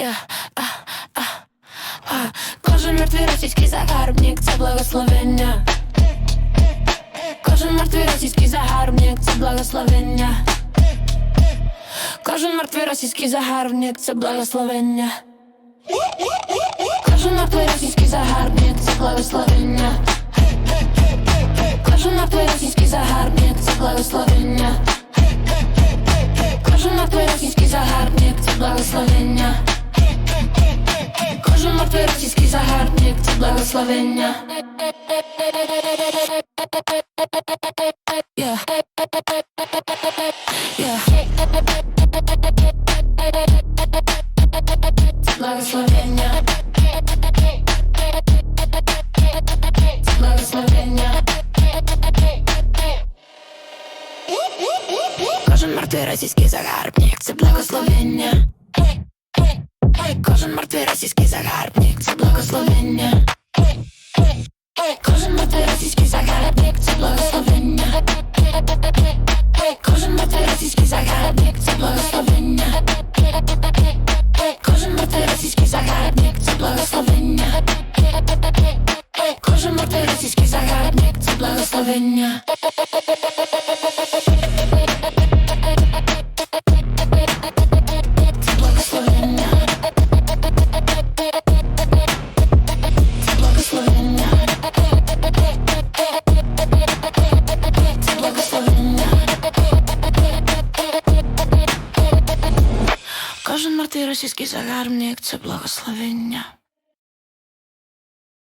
Yeah, а, а, а. Кожен мертвий російський загарбник це благословення. Кожен мертвий російський загарбник це благословення. Кожен мертвий російський загарбник це благословення. Кожен мертвий російський загарбник це благословення. Кожен мертвий російський загарбник це благословення. Кожен мертвий російський загарбник це благословення. Благословення. Благословення. Благословення. Кожен мертвий російський загарбник це благословення. Кожен мертвий російський загарбник це благословення. Кожен мертвий російський загарбник це благословення. Кожен мертвий російський загарбник це благословення. Кожен мертвий російський загарбник це благословення. Кожен мертвий російський загарбник це благословення. Мертвий російський загарбник це благословення.